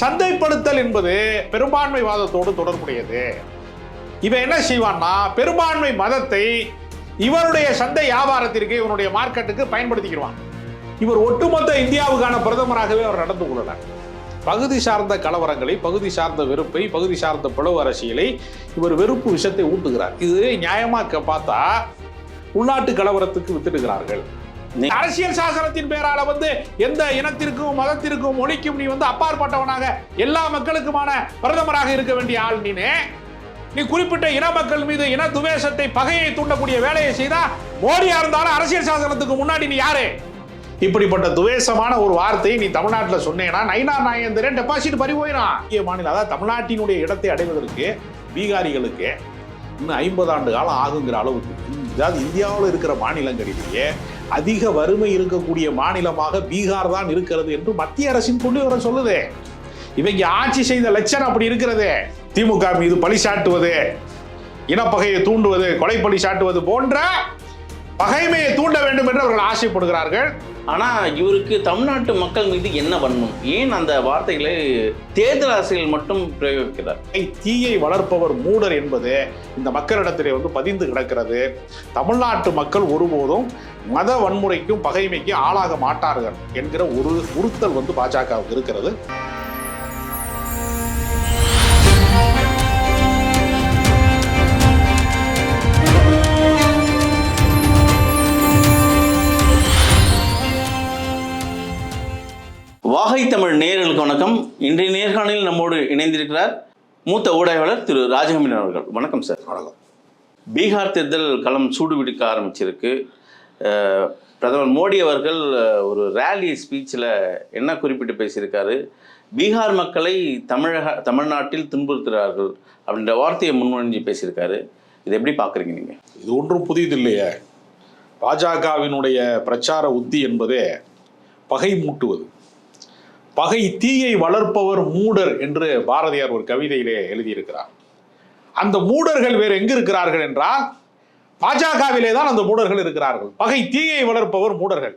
சந்தைப்படுத்தல் என்பது பெரும்பான்மைவாதத்தோடு தொடர்புடையது. இவன் என்ன செய்வான்னா பெரும்பான்மை மதத்தை இவருடைய சந்தை வியாபாரத்திற்கு இவனுடைய மார்க்கெட்டுக்கு பயன்படுத்திக்கிடுவான். இவர் ஒட்டுமொத்த இந்தியாவுக்கான பிரதமராகவே அவர் நடந்து கொள்ளல பகுதி சார்ந்த கலவரங்களை பகுதி சார்ந்த வெறுப்பை பகுதி சார்ந்த பிளவு அரசியலை இவர் வெறுப்பு விஷத்தை ஊட்டுகிறார். இது நியாயமாக பார்த்தா உள்நாட்டு கலவரத்துக்கு வித்துடுகிறார்கள். அரசியல் சாசனத்தின் பெயரால வந்து எந்த இனத்திற்கும் மதத்திற்கும் மொழிக்கும் நீ வந்து அப்பாற்பட்டவனாக எல்லா மக்களுக்குமான பிரதமராக இருக்க வேண்டிய ஆள் நீனே. நீ குறிப்பிட்ட இன மக்கள் மீது இன துவேஷத்தை பகையை தூண்டக்கூடிய வேலையை செய்தா மோடியா இருந்தாலும் அரசியல் சாசனத்துக்கு முன்னாடி நீ யாரு? இப்படிப்பட்ட துவேஷமான ஒரு வார்த்தையை நீ தமிழ்நாட்டில் சொன்னேன்னா நயினார் நாயந்திரன் டெபாசிட் பறி போயிடும் இந்திய மாநிலம் அதாவது தமிழ்நாட்டினுடைய இடத்தை அடைவதற்கு பீகாரிகளுக்கு இன்னும் ஐம்பது ஆண்டு காலம் ஆகுங்கிற அளவுக்கு அதாவது இந்தியாவில் இருக்கிற மாநிலங்களிலேயே அதிக வறுமை இருக்கக்கூடிய மாநிலமாக பீகார் தான் இருக்கிறது என்று மத்திய அரசின் புள்ளி வர சொல்லுது. இவங்க ஆட்சி செய்த லட்சணம் அப்படி இருக்கிறது. திமுக மீது பழி சாட்டுவது இனப்பகையை தூண்டுவது கொலை பழி சாட்டுவது போன்ற பகைமையை தூண்ட வேண்டும் என்று அவர்கள் ஆசைப்படுகிறார்கள். ஆனா இவருக்கு தமிழ்நாட்டு மக்கள் மீது என்ன வன்மம்? ஏன் அந்த வார்த்தைகளை தேர்தல் அரசியல் மட்டும் பிரயோகிக்கிறார்? தீயை வளர்ப்பவர் மூடர் என்பது இந்த மக்களிடத்திலே வந்து பதிந்து கிடக்கிறது. தமிழ்நாட்டு மக்கள் ஒருபோதும் மத வன்முறைக்கும் பகைமைக்கும் ஆளாக மாட்டார்கள் என்கிற ஒரு உறுத்தல் வந்து பாஜகவுக்கு இருக்கிறது. இணைந்திருக்கிறார் மூத்த ஊடகவாளர் திரு ராஜகம்பீரன் அவர்கள். வணக்கம் சார் வணக்கம். பீகார் தேர்தல் களம் சூடு பிடிக்க ஆரம்பிச்சிருக்கு. பிரதமர் மோடி அவர்கள் ஒரு ரேலி ஸ்பீச்சில் என்ன குறிப்பிட்டு பேசியிருக்காரு? பீகார் மக்களை தமிழக தமிழ்நாட்டில் துன்புறுத்துகிறார்கள் அப்படின்ற வார்த்தையை முன்மொழிஞ்சு பேசியிருக்காரு. இதை எப்படி பார்க்குறீங்க நீங்கள் இது ஒன்றும் புதிதில்லையே. பாஜகவினுடைய பிரச்சார உத்தி என்பதே பகை மூட்டுவது. பகை தீயை வளர்ப்பவர் மூடர் என்று பாரதியார் ஒரு கவிதையிலே எழுதியிருக்கிறார். அந்த மூடர்கள் வேறு எங்கு இருக்கிறார்கள் என்றால் பாஜகவிலே தான் அந்த மூடர்கள் இருக்கிறார்கள். பகை தீயை வளர்ப்பவர் மூடர்கள்.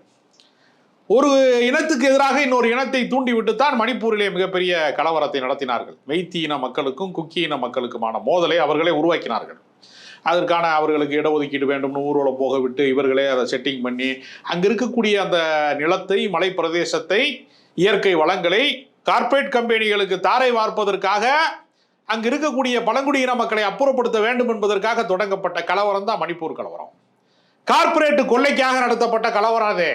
ஒரு இனத்துக்கு எதிராக இன்னொரு இனத்தை தூண்டிவிட்டு தான் மணிப்பூரிலே மிகப்பெரிய கலவரத்தை நடத்தினார்கள். மெய்த்தி இன மக்களுக்கும் குக்கி இன மக்களுக்குமான மோதலை அவர்களே உருவாக்கினார்கள். அதற்கான அவர்களுக்கு இடஒதுக்கீடு வேண்டும்னு ஊர்வலம் போக விட்டு இவர்களே அதை செட்டிங் பண்ணி அங்கே இருக்கக்கூடிய அந்த நிலத்தை மலை பிரதேசத்தை இயற்கை வளங்களை கார்ப்பரேட் கம்பெனிகளுக்கு தாரை வார்ப்பதற்காக அங்கு இருக்கக்கூடிய பழங்குடியின மக்களை அப்புறப்படுத்த வேண்டும் என்பதற்காக தொடங்கப்பட்ட கலவரம் தான் மணிப்பூர் கலவரம். கார்ப்பரேட் கொள்ளைக்காக நடத்தப்பட்ட கலவரம் அது.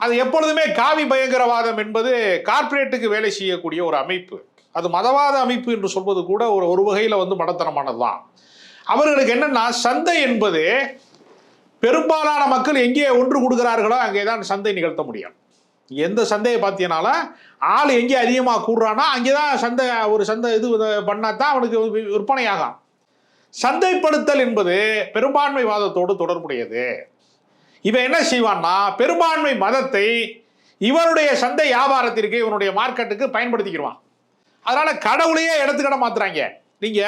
அது எப்பொழுதுமே காவி பயங்கரவாதம் என்பது கார்ப்பரேட்டுக்கு வேலை செய்யக்கூடிய ஒரு அமைப்பு. அது மதவாத அமைப்பு என்று சொல்வது கூட ஒரு ஒரு வகையில் வந்து மடத்தனமானது தான். அவர்களுக்கு என்னன்னா சந்தை என்பது பெரும்பாலான மக்கள் எங்கே ஒன்று கொடுக்கிறார்களோ அங்கே தான் சந்தை நிகழ்த்த முடியும். எந்த சந்தையை பார்த்தீங்கனால ஆள் எங்கே அதிகமாக கூடுறானோ அங்கே தான் சந்தை ஒரு சந்தை இது பண்ணால் தான் அவனுக்கு விற்பனையாகும். சந்தைப்படுத்தல் என்பது பெரும்பான்மைவாதத்தோடு தொடர்புடையது. இவன் என்ன செய்வான்னா பெரும்பான்மை மதத்தை இவனுடைய சந்தை வியாபாரத்திற்கு இவனுடைய மார்க்கெட்டுக்கு பயன்படுத்திக்கிடுவான். அதனால கடவுளையே இடத்துக்கட மாத்துறாங்க நீங்க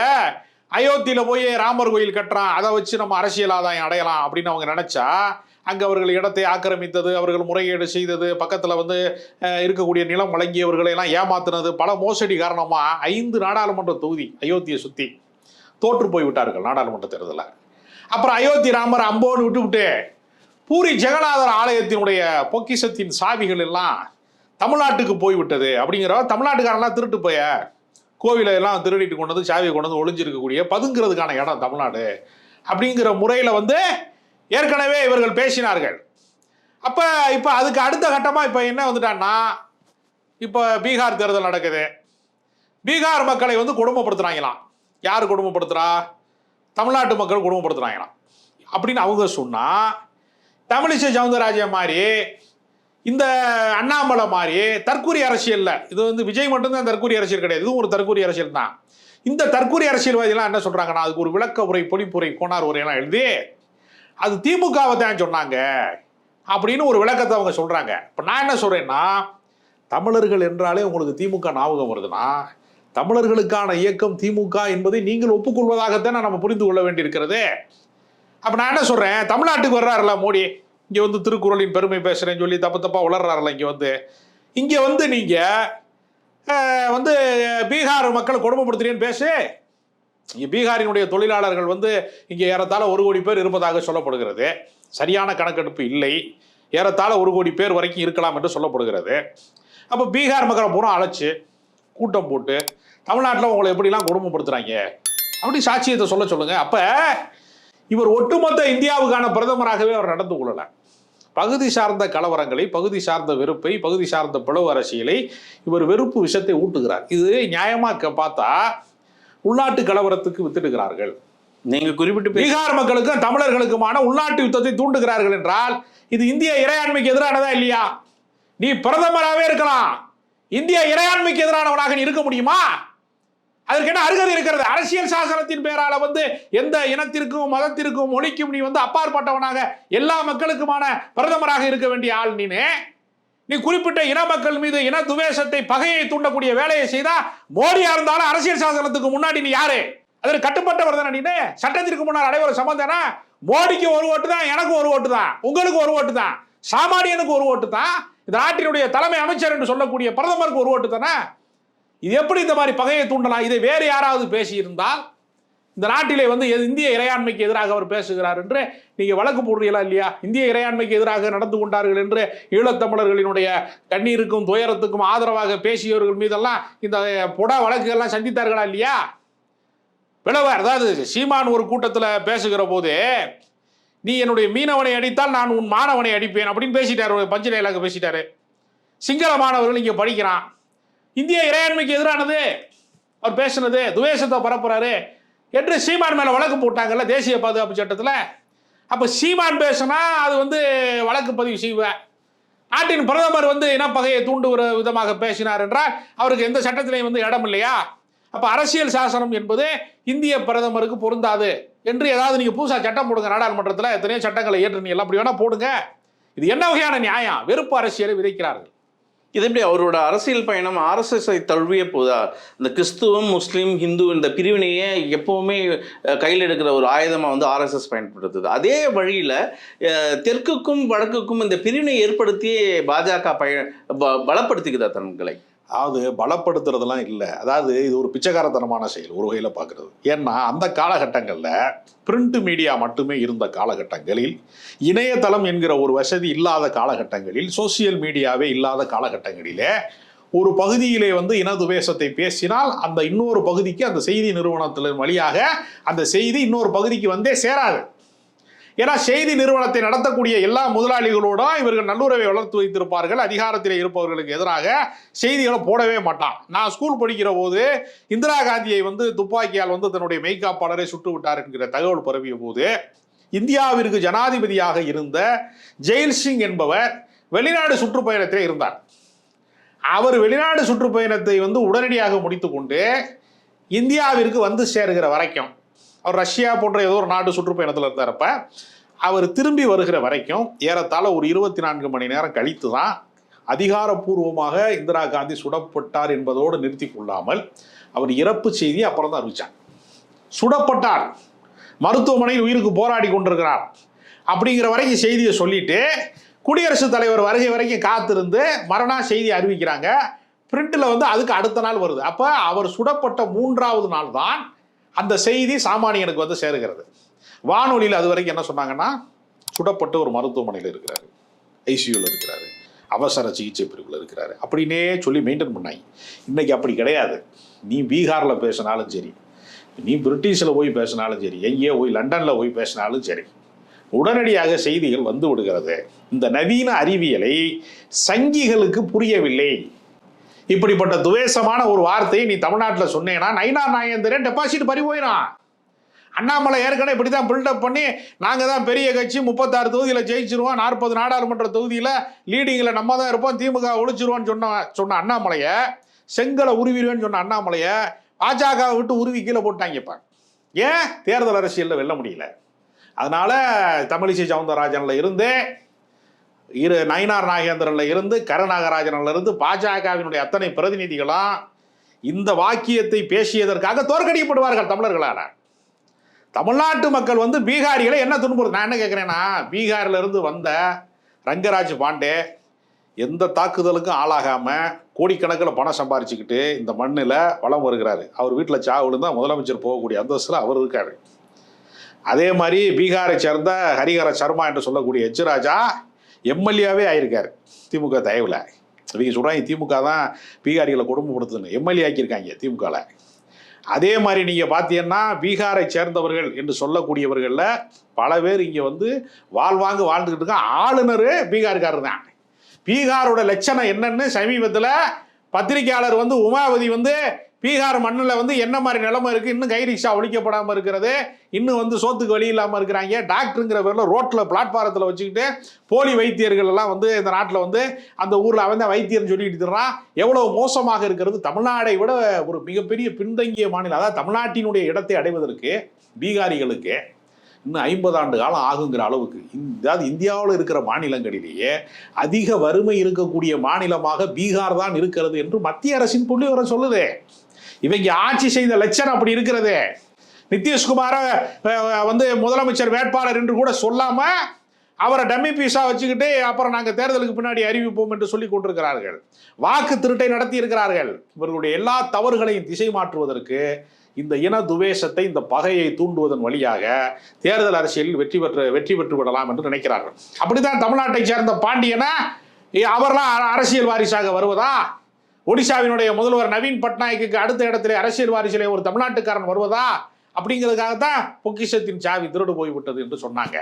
அயோத்தியில போய் ராமர் கோயில் கட்டுறான் அதை வச்சு நம்ம அரசியல் ஆதாயம் அடையலாம் அப்படின்னு அவங்க நினைச்சா அங்கே அவர்கள் இடத்தை ஆக்கிரமித்தது அவர்கள் முறைகேடு செய்தது பக்கத்தில் வந்து இருக்கக்கூடிய நிலம் வழங்கியவர்களை எல்லாம் ஏமாத்தினது பல மோசடி காரணமாக ஐந்து நாடாளுமன்ற தொகுதி அயோத்தியை சுற்றி தோற்று போய் விட்டார்கள் நாடாளுமன்ற தேர்தலில். அப்புறம் அயோத்தி ராமர் அம்போன்னு விட்டுவிட்டு பூரி ஜெகநாதர் ஆலயத்தினுடைய பொக்கிசத்தின் சாவிகள் எல்லாம் தமிழ்நாட்டுக்கு போய்விட்டது அப்படிங்கிற தமிழ்நாட்டுக்காரெல்லாம் திருட்டு போய கோவிலை எல்லாம் திருடிட்டு கொண்டு வந்து சாவியை கொண்டு வந்து ஒளிஞ்சிருக்கக்கூடிய பதுங்கிறதுக்கான இடம் தமிழ்நாடு அப்படிங்கிற முறையில் வந்து ஏற்கனவே இவர்கள் பேசினார்கள். அப்போ இப்போ அதுக்கு அடுத்த கட்டமாக இப்போ என்ன வந்துட்டான்னா இப்போ பீகார் தேர்தல் நடக்குது. பீகார் மக்களை வந்து கொடுமைப்படுத்துறாங்களாம் யார் குடும்பப்படுத்துகிறா தமிழ்நாட்டு மக்கள் கொடுமைப்படுத்துறாங்களாம் அப்படின்னு அவங்க சொன்னால் தமிழிசை சவுந்தரராஜன் மாதிரி இந்த அண்ணாமலை மாதிரி தற்கூரி அரசியலில் இது வந்து விஜய் மட்டும்தான் தற்கூரி அரசியல் கிடையாது. இதுவும் ஒரு தற்கூரி அரசியல் தான் இந்த தற்கூரி அரசியல்வாதிகள்லாம் என்ன சொல்கிறாங்கன்னா அதுக்கு ஒரு விளக்க உரை பொழிப்புரை கோனார் உரையெல்லாம் எழுதி அது திமுகவை தான் சொன்னாங்க அப்படின்னு ஒரு விளக்கத்தை அவங்க சொல்கிறாங்க இப்போ நான் என்ன சொல்கிறேன்னா தமிழர்கள் என்றாலே உங்களுக்கு திமுக ஞாபகம் வருதுன்னா தமிழர்களுக்கான இயக்கம் திமுக என்பதை நீங்கள் ஒப்புக்கொள்வதாகத்தான் நம்ம புரிந்து கொள்ள வேண்டியிருக்கிறது. அப்போ நான் என்ன சொல்கிறேன் தமிழ்நாட்டுக்கு வர்றாருல மோடி இங்கே வந்து திருக்குறளின் பெருமை பேசுகிறேன்னு சொல்லி தப்பு தப்பாக உளர்றாருல இங்கே வந்து. இங்கே வந்து நீங்கள் வந்து பீகார் மக்களை கொடுமைப்படுத்துறீன்னு பேசு. பீகாரினுடைய தொழிலாளர்கள் வந்து இங்கே ஏறத்தாழ ஒரு கோடி பேர் இருப்பதாக சொல்லப்படுகிறது. சரியான கணக்கெடுப்பு இல்லை. ஏறத்தாழ ஒரு கோடி பேர் வரைக்கும் இருக்கலாம் என்று சொல்லப்படுகிறது. அப்போ பீகார் மக்களை பூரா அழைச்சி கூட்டம் போட்டு தமிழ்நாட்டில் உங்களை எப்படிலாம் கொடுமைப்படுத்துகிறாங்க அப்படி சாட்சியத்தை சொல்ல சொல்லுங்கள் அப்போ இவர் ஒட்டுமொத்த இந்தியாவுக்கான பிரதமராகவே அவர் நடந்து கொள்ளலை. பகுதி சார்ந்த கலவரங்களை பகுதி சார்ந்த வெறுப்பை பகுதி சார்ந்த பிளவு அரசியலை இவர் வெறுப்பு விஷத்தை ஊட்டுகிறார். இது நியாயமாக பார்த்தா உள்நாட்டு கலவரத்துக்கு வித்திடுகிறார்கள். நீங்க குறிப்பிட்டு பீகார் மக்களுக்கும் தமிழர்களுக்குமான உள்நாட்டு யுத்தத்தை தூண்டுகிறார்கள் என்றால் இது இந்திய இறையாண்மைக்கு எதிரானதா இல்லையா? நீ பிரதமராகவே இருக்கலாம். இந்திய இறையாண்மைக்கு எதிரானவனாக நீ இருக்க முடியுமா? அதற்கு என்ன அருகதை இருக்கிறது? அரசியல் சாசனத்தின் பேரால வந்து எந்த இனத்திற்கும் மதத்திற்கும் மொழிக்கும் நீ வந்து அப்பாற்பட்டவனாக எல்லா மக்களுக்குமான பிரதமராக இருக்க வேண்டிய ஆள் நீனு. நீ குறிப்பிட்ட இன மக்கள் மீது இன துவேஷத்தை பகையை தூண்டக்கூடிய வேலையை செய்தா மோடியா இருந்தாலும் அரசியல் சாசனத்துக்கு முன்னாடி நீ யாரு? அதற்கு கட்டுப்பட்டவர் தானே சட்டத்திற்கு முன்னால் அனைவரும் சம்பந்தனா மோடிக்கு ஒரு ஓட்டு தான் எனக்கு ஒரு ஓட்டு தான் உங்களுக்கு ஒரு ஓட்டு தான் சாமானியனுக்கு ஒரு ஓட்டு தான் இந்த நாட்டினுடைய தலைமை அமைச்சர் என்று சொல்லக்கூடிய பிரதமருக்கு ஒரு ஓட்டு தானே? இது எப்படி இந்த மாதிரி பகையை தூண்டலாம்? இதை வேறு யாராவது பேசியிருந்தால் இந்த நாட்டிலே வந்து எது- இந்திய இறையாண்மைக்கு எதிராக அவர் பேசுகிறார் என்று நீங்க வழக்கு போடுறீங்களா இல்லையா? இந்திய இறையாண்மைக்கு எதிராக நடந்து கொண்டார்கள் என்று ஈழத்தமிழர்களினுடைய கண்ணீருக்கும் துயரத்துக்கும் ஆதரவாக பேசியவர்கள் மீதெல்லாம் இந்த புட வழக்குகள்லாம் சந்தித்தார்களா இல்லையா? விளவர் அதாவது சீமான் ஒரு கூட்டத்தில் பேசுகிற போது நீ என்னுடைய மீனவனை அடித்தால் நான் உன் மாணவனை அடிப்பேன் அப்படின்னு பேசிட்டாரு ஒரு பஞ்ச பேசிட்டாரு. சிங்கள மாணவர்கள் இங்கே படிக்கிறான். இந்திய இறையாண்மைக்கு எதிரானது. அவர் பேசுனது துவேஷத்தை பரப்புறாரு. என்று சீமான் மேலே வழக்கு போட்டாங்கல்ல தேசிய பாதுகாப்பு சட்டத்தில். அப்போ சீமான் பேசுனா அது வந்து வழக்கு பதிவு செய்வேன் நாட்டின் பிரதமர் வந்து இனப்பகையை தூண்டுகிற விதமாக பேசினார் என்றால் அவருக்கு எந்த சட்டத்திலையும் வந்து இடம் இல்லையா? அப்போ அரசியல் சாசனம் என்பது இந்திய பிரதமருக்கு பொருந்தாது. என்று ஏதாவது நீங்கள் புதுசாக சட்டம் போடுங்க நாடாளுமன்றத்தில் எத்தனையோ சட்டங்களை ஏற்று நீ எல்லாம் அப்படி வேணா போடுங்க. இது என்ன வகையான நியாயம்? வெறுப்பு அரசியலை விதைக்கிறார்கள். இது எப்படி? அவரோட அரசியல் பயணம் ஆர்எஸ்எஸ்ஐ தழுவிய போதா? இந்த கிறிஸ்துவம் முஸ்லீம் ஹிந்து இந்த பிரிவினையே எப்பவுமே கையில் எடுக்கிற ஒரு ஆயுதமாக வந்து ஆர்எஸ்எஸ் பயன்படுத்துது. அதே வழியில் தெற்குக்கும் வடக்குக்கும் இந்த பிரிவினை ஏற்படுத்தியே பாஜக பய ப- பலப்படுத்திக்குதா தங்களை அதாவது பலப்படுத்துறதெல்லாம் இல்லை. அதாவது இது ஒரு பிச்சைக்காரத்தனமான செயல் ஒரு வகையில் பார்க்குறது ஏன்னா அந்த காலகட்டங்களில் பிரிண்ட் மீடியா மட்டுமே இருந்த காலகட்டங்களில் இணையதளம் என்கிற ஒரு வசதி இல்லாத காலகட்டங்களில் சோசியல் மீடியாவே இல்லாத காலகட்டங்களிலே ஒரு பகுதியிலே வந்து இனதுவேஷத்தை பேசினால் அந்த இன்னொரு பகுதிக்கு அந்த செய்தி நிறுவனத்தின் வழியாக அந்த செய்தி இன்னொரு பகுதிக்கு வந்தே சேராது. ஏன்னா செய்தி நிறுவனத்தை நடத்தக்கூடிய எல்லா முதலாளிகளோடும் இவர்கள் நல்லுறவை வளர்த்து வைத்திருப்பார்கள் அதிகாரத்தில் இருப்பவர்களுக்கு எதிராக செய்திகளை போடவே மாட்டான். நான் ஸ்கூல் படிக்கிற போது இந்திரா காந்தியை வந்து துப்பாக்கியால் வந்து தன்னுடைய மெய்காப்பாளரை சுட்டு விட்டார் என்கிற தகவல் பரவிய போது இந்தியாவிற்கு ஜனாதிபதியாக இருந்த ஜெயில் சிங் என்பவர் வெளிநாடு சுற்றுப்பயணத்தில் இருந்தார். அவர் வெளிநாடு சுற்றுப்பயணத்தை வந்து உடனடியாக முடித்துக்கொண்டு இந்தியாவிற்கு வந்து சேருகிற வரைக்கும் அவர் ரஷ்யா போன்ற ஏதோ ஒரு நாட்டு சுற்றுப்பயணத்தில் இருந்தாரப்ப அவர் திரும்பி வருகிற வரைக்கும் ஏறத்தாழ ஒரு இருபத்தி நான்கு மணி நேரம் கழித்து தான் அதிகாரப்பூர்வமாக இந்திரா காந்தி சுடப்பட்டார் என்பதோடு நிறுத்தி கொள்ளாமல் அவர் இறப்பு செய்தி அப்புறம் தான் அறிவிச்சார் சுடப்பட்டார். மருத்துவமனையில் உயிருக்கு போராடி கொண்டிருக்கிறார். அப்படிங்கிற வரைக்கும் செய்தியை சொல்லிட்டு குடியரசுத் தலைவர் வருகை வரைக்கும் காத்திருந்து மரணா செய்தி அறிவிக்கிறாங்க. பிரிண்டில் வந்து அதுக்கு அடுத்த நாள் வருது. அப்போ அவர் சுடப்பட்ட மூன்றாவது நாள் தான் அந்த செய்தி சாமானியனுக்கு வந்து சேருகிறது. வானொலியில் அது வரைக்கும் என்ன சொன்னாங்கன்னா சுடப்பட்டு ஒரு மருத்துவமனையில் இருக்கிறாரு. ஐசியூவில் இருக்கிறாரு. அவசர சிகிச்சை பிரிவில் இருக்கிறாரு. அப்படின்னே சொல்லி மெயின்டைன் பண்ணாங்க. இன்றைக்கி அப்படி கிடையாது. நீ பீகாரில் பேசினாலும் சரி நீ பிரிட்டிஷில் போய் பேசினாலும் சரி எங்கேயோ போய் லண்டனில் போய் பேசினாலும் சரி உடனடியாக செய்திகள் வந்து விடுகிறது. இந்த நவீன அறிவியலை சங்கிகளுக்கு புரியவில்லை. இப்படிப்பட்ட துவேஷமான ஒரு வார்த்தையை நீ தமிழ்நாட்டில் சொன்னேன்னா நைனா நாயந்திரன் டெபாசிட் பறி போயிடும் அண்ணாமலை ஏற்கனவே இப்படி தான் பில்டப் பண்ணி நாங்கள் தான் பெரிய கட்சி முப்பத்தாறு தொகுதியில் ஜெயிச்சிருவோம் நாற்பது நாடாளுமன்ற தொகுதியில் லீடிங்கில் நம்ம தான் இருப்போம் திமுக ஒழிச்சிருவோன்னு சொன்ன சொன்ன அண்ணாமலையை செங்கலை உருவிடுவேன்னு சொன்ன அண்ணாமலையை பாஜக விட்டு உருவி கீழே போட்டாங்க இப்போ. ஏன்? தேர்தல் அரசியலில் வெல்ல முடியல. அதனால தமிழிசை சவுந்தரராஜனில் இருந்து இரு நயினார் நாகேந்திரன்ல இருந்து கருநாகராஜன்ல இருந்து பாஜகவினுடைய அத்தனை பிரதிநிதிகளும் இந்த வாக்கியத்தை பேசியதற்காக தோற்கடிக்கப்படுவார்கள் தமிழர்களான தமிழ்நாட்டு மக்கள் வந்து பீகாரிகளை என்ன துன்புறுது நான் என்ன கேட்குறேன்னா பீகாரில் இருந்து வந்த ரங்கராஜ் பாண்டே எந்த தாக்குதலுக்கும் ஆளாகாம கோடிக்கணக்கில் பணம் சம்பாரிச்சுக்கிட்டு இந்த மண்ணில் வளம் வருகிறாரு. அவர் வீட்டில் சாவு விழுந்தா முதலமைச்சர் போகக்கூடிய அந்தஸ்தில் அவர் இருக்காரு. அதே மாதிரி பீகாரை சேர்ந்த ஹரிஹர சர்மா என்று சொல்லக்கூடிய எச் ராஜா எம்எல்ஏவே ஆயிருக்காரு திமுக தயவில் இவங்க சொல்கிறாங்க திமுக தான் பீகாரிகளை கொடுமைப்படுத்துன்னு எம்எல்ஏ ஆக்கியிருக்காங்க திமுகவில் அதே மாதிரி நீங்கள் பார்த்தீங்கன்னா பீகாரை சேர்ந்தவர்கள் என்று சொல்லக்கூடியவர்களில் பல பேர் இங்கே வந்து வாழ்வாங்க வாழ்ந்துக்கிட்டு இருக்காங்க ஆளுநர் பீகார்காரர் தான். பீகாரோட லட்சணம் என்னன்னு சமீபத்தில் பத்திரிகையாளர் வந்து உமாவதி வந்து பீகார் மண்ணில் வந்து என்ன மாதிரி நிலைமை இருக்குது இன்னும் கை ரிக்ஷா ஒழிக்கப்படாமல் இருக்கிறது. இன்னும் வந்து சோத்துக்கு வழி இல்லாமல் இருக்கிறாங்க. டாக்டருங்கிற பேரில் ரோட்டில் பிளாட்பாரத்தில் வச்சுக்கிட்டு போலி வைத்தியர்கள் எல்லாம் வந்து இந்த நாட்டில் வந்து அந்த ஊரில் அவன் தான் வைத்தியர்னு சொல்லிட்டு தர்றான். எவ்வளோ மோசமாக இருக்கிறது? தமிழ்நாடை விட ஒரு மிகப்பெரிய பின்தங்கிய மாநிலம். அதாவது தமிழ்நாட்டினுடைய இடத்தை அடைவதற்கு பீகாரிகளுக்கு இன்னும் ஐம்பது ஆண்டு காலம் ஆகுங்கிற அளவுக்கு இந்த- அதாவது இந்தியாவில் இருக்கிற மாநிலங்களிலேயே அதிக வறுமை இருக்கக்கூடிய மாநிலமாக பீகார் தான் இருக்கிறது என்று மத்திய அரசின் புள்ளி வர சொல்லுது. இவங்க ஆட்சி செய்த லட்சணம் அப்படி இருக்கிறது. நிதிஷ்குமார வந்து முதலமைச்சர் வேட்பாளர் என்று கூட சொல்லாம அவரை டம்மி பீஸா வச்சுக்கிட்டு அப்புறம் நாங்கள் தேர்தலுக்கு பின்னாடி அறிவிப்போம் என்று சொல்லி கொண்டிருக்கிறார்கள். வாக்கு திருட்டை நடத்தி இருக்கிறார்கள். இவர்களுடைய எல்லா தவறுகளையும் திசை மாற்றுவதற்கு இந்த இன துவேஷத்தை இந்த பகையை தூண்டுவதன் வழியாக தேர்தல் அரசியலில் வெற்றி பெற்று வெற்றி பெற்று விடலாம் என்று நினைக்கிறார்கள். அப்படித்தான் தமிழ்நாட்டை சேர்ந்த பாண்டியனா அவர்லாம் அ- அரசியல் வாரிசாக வருவதா? ஒடிசாவினுடைய முதல்வர் நவீன் பட்நாயக்குக்கு அடுத்த இடத்துல அரசியல் வாரிசிலே ஒரு தமிழ்நாட்டுக்காரன் வருவதா? அப்படிங்கிறதுக்காகத்தான் பொக்கிஷத்தின் சாவி திருடு போய்விட்டது என்று சொன்னாங்க.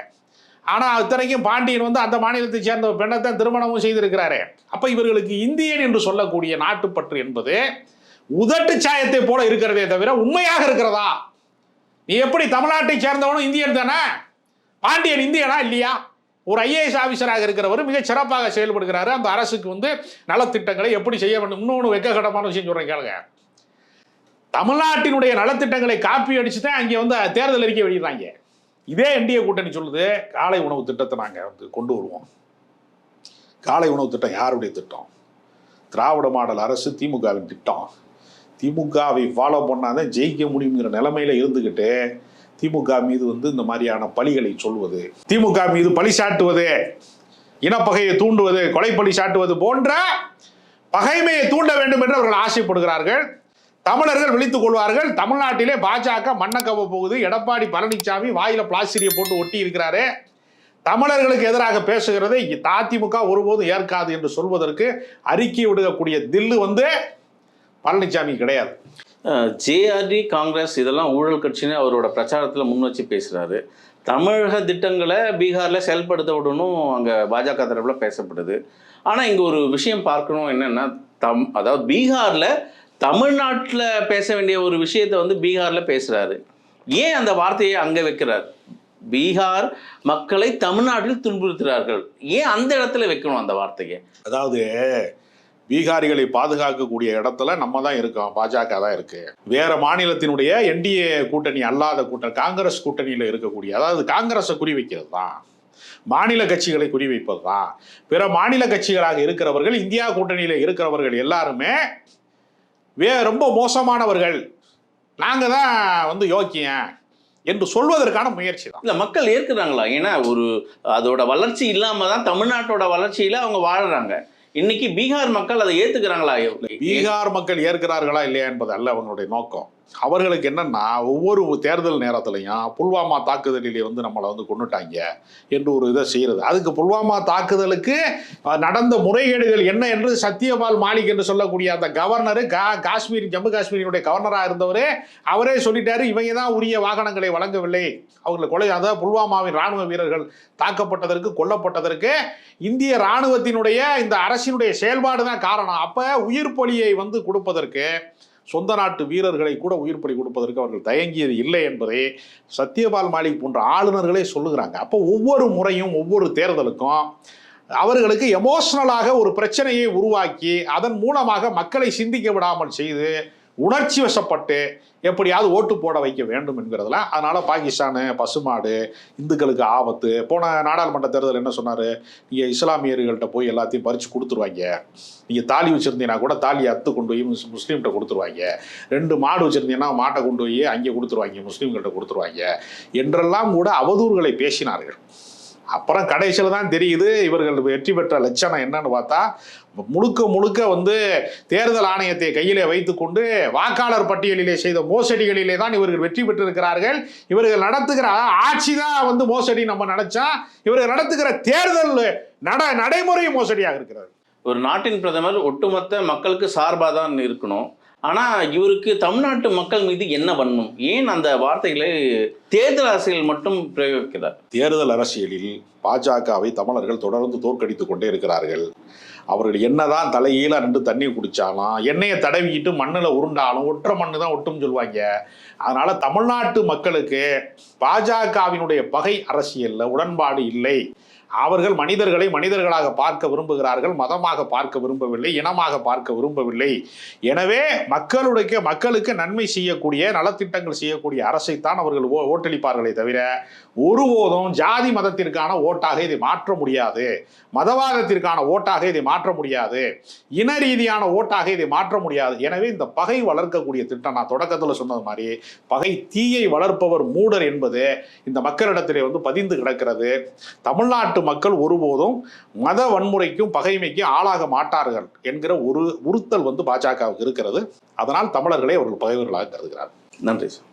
ஆனால் இத்தனைக்கும் பாண்டியன் வந்து அந்த மாநிலத்தை சேர்ந்த ஒரு பெண்ணை தான் திருமணமும் செய்திருக்கிறாரு. அப்போ இவர்களுக்கு இந்தியன் என்று சொல்லக்கூடிய நாட்டுப்பற்று என்பது உதட்டு சாயத்தை போல இருக்கிறதே தவிர உண்மையாக இருக்கிறதா? நீ எப்படி தமிழ்நாட்டை சேர்ந்தவனும் இந்தியன் தானே? பாண்டியன் இந்தியனா இல்லையா? ஒரு ஐஏஎஸ் ஆஃபீஸராக இருக்கிறவர் மிக சிறப்பாக செயல்படுகிறாரு. அந்த அரசுக்கு வந்து நலத்திட்டங்களை எப்படி செய்ய வேண்டும்? இன்னொன்று வெக்ககடமான விஷயம் சொல்கிறேன் கேளுங்க. தமிழ்நாட்டினுடைய நலத்திட்டங்களை காப்பி அடிச்சு தான் அங்கே வந்து தேர்தல் அறிக்கை வெளியிடுறாங்க. இதே என்டிஏ கூட்டணி சொல்லுது காலை உணவு திட்டத்தை நாங்கள் வந்து கொண்டு வருவோம். காலை உணவு திட்டம் யாருடைய திட்டம்? திராவிட மாடல் அரசு திமுகவின் திட்டம். திமுகவை ஃபாலோ பண்ணாதான் ஜெயிக்க முடியுங்கிற நிலைமையில இருந்துக்கிட்டு திமுக மீது வந்து இந்த மாதிரியான பழிகளை சொல்வது திமுக மீது பழி சாட்டுவது இனப்பகையை தூண்டுவது கொலைப்பழி சாட்டுவது போன்ற பகைமையை தூண்ட வேண்டும் என்று அவர்கள் ஆசைப்படுகிறார்கள். தமிழர்கள் விழித்துக் கொள்வார்கள். தமிழ்நாட்டிலே பாஜக மண்ணக்கவ போகுது. எடப்பாடி பழனிசாமி வாயில பிளாஸ்டிரியை போட்டு ஒட்டி இருக்கிறாரு. தமிழர்களுக்கு எதிராக பேசுகிறதை அதிமுக ஒருபோதும் ஏற்காது என்று சொல்வதற்கு அறிக்கை விடுக்கக்கூடிய தில்லு வந்து பழனிசாமி கிடையாது. ஜேஆர்டி காங்கிரஸ் இதெல்லாம் ஊழல் கட்சின்னு அவரோட பிரச்சாரத்தில் முன் வச்சு பேசுகிறாரு தமிழக திட்டங்களை பீகாரில் செயல்படுத்த விடணும் அங்கே பாஜக தரப்பில் பேசப்படுது. ஆனால் இங்கே ஒரு விஷயம் பார்க்கணும் என்னென்னா தம் அதாவது பீகாரில் தமிழ்நாட்டில் பேச வேண்டிய ஒரு விஷயத்தை வந்து பீகாரில் பேசுகிறாரு ஏன் அந்த வார்த்தையை அங்கே வைக்கிறார்? பீகார் மக்களை தமிழ்நாட்டில் துன்புறுத்துகிறார்கள். ஏன் அந்த இடத்துல வைக்கணும் அந்த வார்த்தையை? அதாவது பீகாரிகளை பாதுகாக்கக்கூடிய இடத்துல நம்ம தான் இருக்கோம் பாஜக தான் இருக்கு. வேற மாநிலத்தினுடைய என்டிஏ கூட்டணி அல்லாத கூட்டணி காங்கிரஸ் கூட்டணியில் இருக்கக்கூடிய அதாவது காங்கிரஸை குறிவைக்கிறது தான் மாநில கட்சிகளை குறிவைப்பது தான் பிற மாநில கட்சிகளாக இருக்கிறவர்கள் இந்தியா கூட்டணியில் இருக்கிறவர்கள் எல்லாருமே வே ரொம்ப மோசமானவர்கள். நாங்கள் தான் வந்து யோக்கியம் என்று சொல்வதற்கான முயற்சி தான் இல்லை மக்கள் ஏற்கிறாங்களா? ஏன்னா ஒரு அதோட வளர்ச்சி இல்லாமல் தான் தமிழ்நாட்டோட வளர்ச்சியில் அவங்க வாழறாங்க. இன்னைக்கு பீகார் மக்கள் அதை ஏத்துக்கிறாங்களா? பீகார் மக்கள் ஏற்கிறார்களா இல்லையா என்பது அல்ல அவங்களுடைய நோக்கம். அவர்களுக்கு என்னன்னா ஒவ்வொரு தேர்தல் நேரத்திலையும் புல்வாமா தாக்குதலிலே வந்து நம்மளை வந்து கொண்டுட்டாங்க என்று ஒரு இதை செய்கிறது அதுக்கு புல்வாமா தாக்குதலுக்கு நடந்த முறைகேடுகள் என்ன என்று சத்யபால் மாலிக் என்று சொல்லக்கூடிய அந்த கவர்னரு கா காஷ்மீர் ஜம்மு காஷ்மீரினுடைய கவர்னராக இருந்தவர் அவரே சொல்லிட்டாரு இவங்க தான் உரிய வாகனங்களை வழங்கவில்லை. அவங்களை கொலை அதாவது புல்வாமாவின் ராணுவ வீரர்கள் தாக்கப்பட்டதற்கு கொல்லப்பட்டதற்கு இந்திய ராணுவத்தினுடைய இந்த அரசினுடைய செயல்பாடு தான் காரணம். அப்போ உயிர் பலியை வந்து கொடுப்பதற்கு சொந்த நாட்டு வீரர்களை கூட உயிர் பலி கொடுப்பதற்கு அவர்கள் தயங்கியது இல்லை என்பதை சத்யபால் மாலிக் போன்ற ஆளுநர்களே சொல்லுகிறாங்க. அப்போ ஒவ்வொரு முறையும் ஒவ்வொரு தேர்தலுக்கும் அவர்களுக்கு எமோஷனலாக ஒரு பிரச்சனையை உருவாக்கி அதன் மூலமாக மக்களை சிந்திக்க விடாமல் செய்து உணர்ச்சி வசப்பட்டு எப்படியாவது ஓட்டு போட வைக்க வேண்டும் என்கிறதுல அதனால பாகிஸ்தானு பசுமாடு இந்துக்களுக்கு ஆபத்து. போன நாடாளுமன்ற தேர்தல் என்ன சொன்னாரு? நீங்க இஸ்லாமியர்கள்ட்ட போய் எல்லாத்தையும் பறிச்சு கொடுத்துருவாங்க. நீங்க தாலி வச்சிருந்தீங்கன்னா கூட தாலி அத்து கொண்டு போய் முஸ் முஸ்லீம்கிட்ட கொடுத்துருவாங்க. ரெண்டு மாடு வச்சிருந்தீங்கன்னா மாட்டை கொண்டு போய் அங்கே கொடுத்துருவாங்க முஸ்லீம்கள்ட்ட கொடுத்துருவாங்க என்றெல்லாம் கூட அவதூறுகளை பேசினார்கள். அப்புறம் கடைசியில் தான் தெரியுது இவர்கள் வெற்றி பெற்ற லட்சணம் என்னன்னு பார்த்தா முழுக்க முழுக்க வந்து தேர்தல் ஆணையத்தை கையிலே வைத்துக்கொண்டு வாக்காளர் பட்டியலிலே செய்த மோசடிகளிலே தான் இவர்கள் வெற்றி பெற்றிருக்கிறார்கள். இவர்கள் நடத்துகிற ஆட்சி தான் வந்து மோசடி நம்ம நினைச்சா இவர்கள் நடத்துகிற தேர்தல் நட நடைமுறை மோசடியாக இருக்கிறது. ஒரு நாட்டின் பிரதமர் ஒட்டுமொத்த மக்களுக்கு சார்பாக தான் இருக்கணும். ஆனால் இவருக்கு தமிழ்நாட்டு மக்கள் மீது என்ன வன்மம்? ஏன் அந்த வார்த்தைகளை தேர்தல் அரசியல் மட்டும் பிரயோகிக்கிறார்? தேர்தல் அரசியலில் பாஜகவை தமிழர்கள் தொடர்ந்து தோற்கடித்துக் கொண்டே இருக்கிறார்கள். அவர்கள் என்னதான் தலையில ரெண்டு தண்ணி குடிச்சாலும் எண்ணெயை தடவிக்கிட்டு மண்ணில் உருண்டாலும் ஒற்றை மண்ணு தான் ஒட்டும் சொல்லுவாங்க. அதனால தமிழ்நாட்டு மக்களுக்கு பாஜகவினுடைய பகை அரசியல்ல உடன்பாடு இல்லை. அவர்கள் மனிதர்களை மனிதர்களாக பார்க்க விரும்புகிறார்கள் மதமாக பார்க்க விரும்பவில்லை இனமாக பார்க்க விரும்பவில்லை. எனவே மக்களுடைய மக்களுக்கு நன்மை செய்யக்கூடிய நலத்திட்டங்கள் செய்யக்கூடிய அரசைத்தான் அவர்கள் ஓ- ஓட்டளிப்பார்களே தவிர ஒருபோதும் ஜாதி மதத்திற்கான ஓட்டாக இதை மாற்ற முடியாது. மதவாதத்திற்கான ஓட்டாக இதை மாற்ற முடியாது. இன ரீதியான ஓட்டாக இதை மாற்ற முடியாது. எனவே இந்த பகை வளர்க்கக்கூடிய திட்டம் நான் தொடக்கத்தில் சொன்னது மாதிரி பகை தீயை வளர்ப்பவர் மூடர் என்பது இந்த மக்களிடத்திலே வந்து பதிந்து கிடக்கிறது. தமிழ்நாட்டு மக்கள் ஒருபோதும் மத வன்முறைக்கும் பகைமைக்கும் ஆளாக மாட்டார்கள் என்கிற ஒரு உறுத்தல் வந்து பாஜகவுக்கு இருக்கிறது. அதனால் தமிழர்களை அவர்கள் பகைவர்களாக கருதுகிறார் நன்றி சார்.